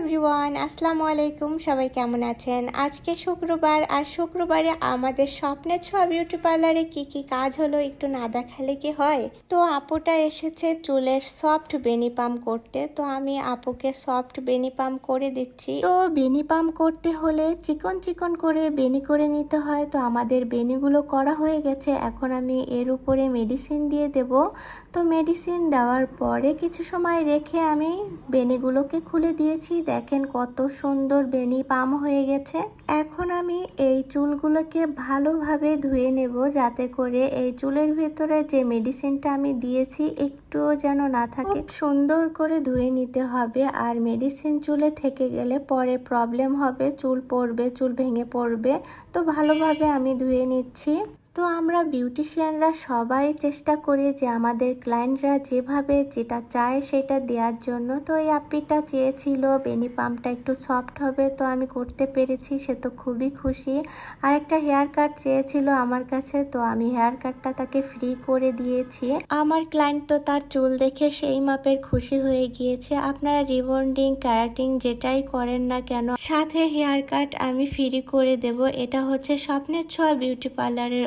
Everyone, আসসালামু আলাইকুম। সবাই কেমন আছেন? আজকে শুক্রবার, আর শুক্রবারে আমাদের স্বপ্নের ছোঁয়া বিউটি পার্লারে কি কি কাজ হলো একটু না দেখালে কি হয়? তো আপুটা এসেছে চুলের সফট বেনি পাম্প করতে। তো আমি আপুকে সফট বেনি পাম্প করে দিচ্ছি। তো বেনি পাম্প করতে হলে চিকন চিকন করে বেনি করে নিতে হয়। তো আমাদের বেনিগুলো করা হয়ে গেছে। এখন আমি এর উপরে মেডিসিন দিয়ে দেব। তো মেডিসিন দেওয়ার পরে কিছু সময় রেখে আমি বেনিগুলোকে খুলে দিয়েছি। দেখেন কত সুন্দর বেনি পাম হয়ে গেছে। এখন আমি এই চুলগুলোকে ভালোভাবে ধুয়ে নেব যাতে করে এই চুলের ভেতরে যে মেডিসিনটা আমি দিয়েছি একটুও যেন না থাকে। সুন্দর করে ধুয়ে নিতে হবে আর মেডিসিন চুলে থেকে গেলে পরে প্রবলেম হবে, চুল পড়বে, চুল ভেঙে পড়বে। তো ভালোভাবে আমি ধুয়ে নিচ্ছি। তো আমরা বিউটিশিয়ানরা সবাই চেষ্টা করি যে আমাদের ক্লায়েন্টরা যেভাবে যেটা চায় সেটা দেওয়ার জন্য। তো এই আপিটা চেয়েছিল, বেনি পাম্পটা একটু সফট হবে, তো আমি করতে পেরেছি, সে তো খুবই খুশি। আর একটা হেয়ার কাট চেয়েছিল আমার কাছে, তো আমি হেয়ার কাটটা তাকে ফ্রি করে দিয়েছি। আমার ক্লায়েন্ট তো তার চুল দেখে সেই মাপের খুশি হয়ে গিয়েছে। আপনারা রিবন্ডিং ক্যারাটিং যেটাই করেন না কেন, সাথে হেয়ার কাট আমি ফ্রি করে দেব। এটা হচ্ছে স্বপ্নের ছোঁয়া বিউটি পার্লারের